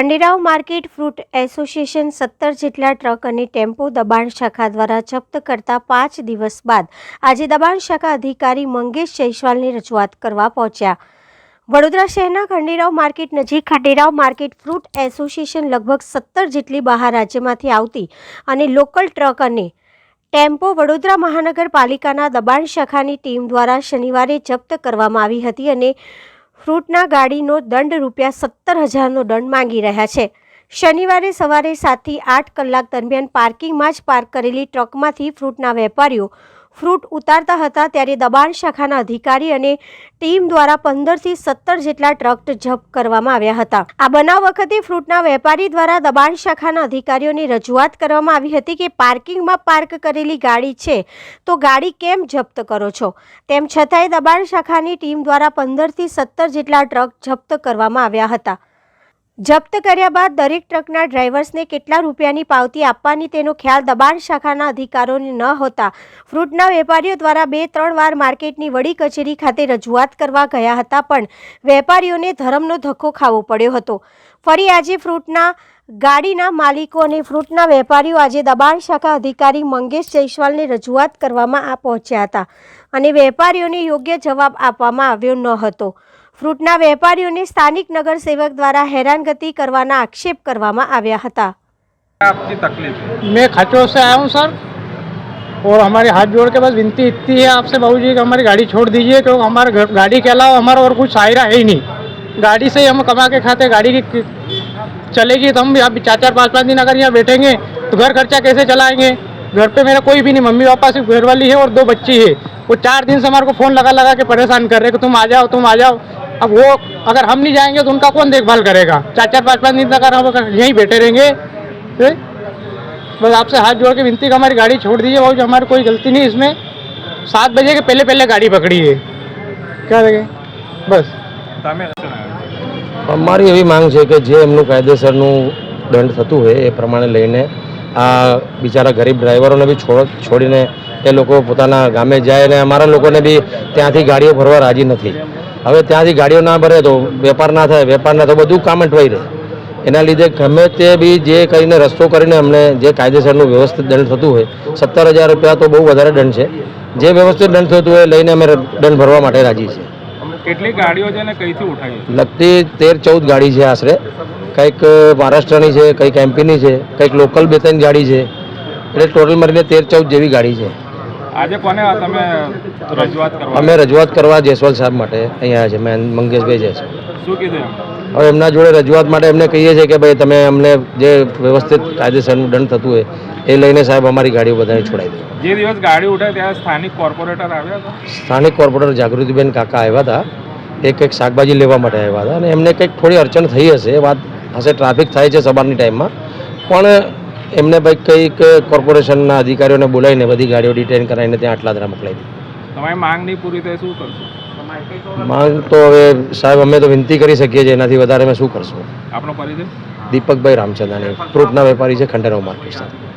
Khanderao market fruit association સત્તર જેટલા truck અને ટેમ્પો દબાણ શાખા દ્વારા જપ્ત કરતા પાંચ દિવસ બાદ આજે દબાણ શાખા અધિકારી મંગેશ જયસ્વાલની રજૂઆત કરવા પહોંચ્યા. વડોદરા શહેરના ખંડેરાવ માર્કેટ નજીક ખંડેરાવ માર્કેટ ફ્રૂટ એસોસિએશન લગભગ સત્તર જેટલી બહાર રાજ્યમાંથી આવતી અને લોકલ ટ્રક અને ટેમ્પો વડોદરા મહાનગરપાલિકાના દબાણ શાખાની ટીમ દ્વારા શનિવારે જપ્ત કરવામાં આવી હતી અને ફ્રૂટના ગાડીનો દંડ રૂપિયા સત્તર હજારનો દંડ માંગી રહ્યા છે. શનિવારે સવારે સાતથી આઠ કલાક દરમિયાન પાર્કિંગમાં જ પાર્ક કરેલી ટ્રકમાંથી ફ્રૂટના વેપારીઓ ફ્રૂટ ઉતારતા હતા ત્યારે દબાણ શાખાના અધિકારી અને ટીમ દ્વારા પંદરથી સત્તર જેટલા ટ્રક જપ્ત કરવામાં આવ્યા હતા. આ બનાવ વખતે ફ્રૂટના વેપારી દ્વારા દબાણ શાખાના અધિકારીઓની રજૂઆત કરવામાં આવી હતી કે પાર્કિંગમાં પાર્ક કરેલી ગાડી છે, તો ગાડી કેમ જપ્ત કરો છો? તેમ છતાંય દબાણ શાખાની ટીમ દ્વારા પંદરથી સત્તર જેટલા ટ્રક જપ્ત કરવામાં આવ્યા હતા. જપ્ત કર્યા બાદ દરેક ટ્રકના ડ્રાઈવર્સને કેટલા રૂપિયાની પાવતી આપવાની તેનો ખ્યાલ દબાણ શાખાના અધિકારોને ન હોતા. ફ્રૂટના વેપારીઓ દ્વારા બે ત્રણ વાર માર્કેટની વડી કચેરી ખાતે રજૂઆત કરવા ગયા હતા, પણ વેપારીઓને ધરમનો ધક્કો ખાવો પડ્યો હતો. ફરી આજે ફ્રૂટના ગાડીના માલિકો અને ફ્રૂટના વેપારીઓ આજે દબાણ શાખા અધિકારી મંગેશ જયસ્વાલને રજૂઆત કરવામાં પહોંચ્યા હતા અને વેપારીઓને યોગ્ય જવાબ આપવામાં આવ્યો ન હતો. ફ્રૂટના વેપારીઓને સ્થાનિક નગરસેવક દ્વારા હેરાનગતિ કરવાના આક્ષેપ કરવામાં આવ્યા હતા आपकी तकलीफ है मैं खचोर से आया हूँ सर और हमारे हाथ जोड़ के बस विनती इतनी है आपसे बाबू जी कि हमारी गाड़ी छोड़ दीजिए क्योंकि हमारे घर गाड़ी के अलावा हमारा और कुछ सायरा है ही नहीं गाड़ी से ही हम कमा के खाते गाड़ी की चलेगी तो हम यहाँ चार चार पाँच पाँच दिन अगर यहाँ बैठेंगे तो घर खर्चा कैसे चलाएंगे घर पे मेरा कोई भी नहीं मम्मी पापा सिर्फ घर वाली है और दो बच्ची है वो चार दिन से हमारे को फ़ोन लगा लगा के परेशान कर रहे हैं कि तुम आ जाओ तुम आ जाओ अब वो अगर हम नहीं जाएंगे तो उनका कौन देखभाल करेगा चार चार पाँच पाँच दिन तक अगर हम अगर यहीं बैठे रहेंगे तो बस आपसे हाथ जोड़ के विनती का हमारी गाड़ी छोड़ दीजिए भाई हमारी कोई गलती नहीं इसमें सात बजे के पहले पहले गाड़ी पकड़ी है क्या लगे बस તમે અમારી એવી માંગ છે કે જે એમનું કાયદેસરનું દંડ થતું હોય એ પ્રમાણે લઈને આ બિચારા ગરીબ ડ્રાઈવરોને બી છોડ છોડીને એ લોકો પોતાના ગામે જાય અને અમારા લોકોને બી ત્યાંથી ગાડીઓ ભરવા રાજી નથી હવે ત્યાંથી ગાડીઓ ના ભરે તો વેપાર ના થાય વેપાર ના થાય બધું કામ અટવાઈ રહે. એના લીધે ગમે તે બી જે કરીને રસ્તો કરીને અમને જે કાયદેસરનું વ્યવસ્થિત દંડ થતું હોય સત્તર હજાર રૂપિયા તો બહુ વધારે દંડ છે. જે વ્યવસ્થિત દંડ થતું હોય એ લઈને અમે દંડ ભરવા માટે રાજી છીએ. કેટલી ગાડીઓ છે ને કઈથી ઉઠાવી લગતી તેર ચૌદ ગાડી છે આશરે. કંઈક મહારાષ્ટ્રની છે કંઈક એમપીની છે કંઈક લોકલ બે ત્રણ ગાડી છે. એટલે ટોટલ મળીને તેર ચૌદ જેવી ગાડી છે. આજે કોને તમે રજૂઆત કરવા? અમે રજૂઆત કરવા જયસ્વાલ સાહેબ માટે અહીંયા છે મેં મંગેશભાઈ છે. શું કીધું હવે એમના જોડે રજૂઆત માટે એમને કહીએ છીએ કે ભાઈ તમે અમને જે વ્યવસ્થિત કાયદેસરનું દંડ થતું હોય એ લઈને સાહેબ અમારી ગાડીઓ બધાને છોડાવી દે. જે દિવસ ગાડી ઉઠે ત્યારે સ્થાનિક કોર્પોરેટર આવ્યા હતા? સ્થાનિક કોર્પોરેટર જાગૃતિબેન કાકા આવ્યા હતા એ કંઈક શાકભાજી લેવા માટે આવ્યા હતા અને એમને કંઈક થોડી અડચણ થઈ હશે વાત હશે ટ્રાફિક થાય છે સવારની ટાઈમમાં પણ એમને ભાઈ કંઈક કોર્પોરેશનના અધિકારીઓને બોલાવીને બધી ગાડીઓ ડિટેન કરાવીને ત્યાં આટલાદરા મોકલાવી દીધી. તમારી માંગ નહીં પૂરી થાય શું કરશો? માંગ તો હવે સાહેબ અમે તો વિનંતી કરી શકીએ છીએ એનાથી વધારે અમે શું કરશું? આપણો પરિચય? દીપકભાઈ રામચંદાની ફ્રૂટના વેપારી છે ખંડેરાવ માર્કેટ સાથે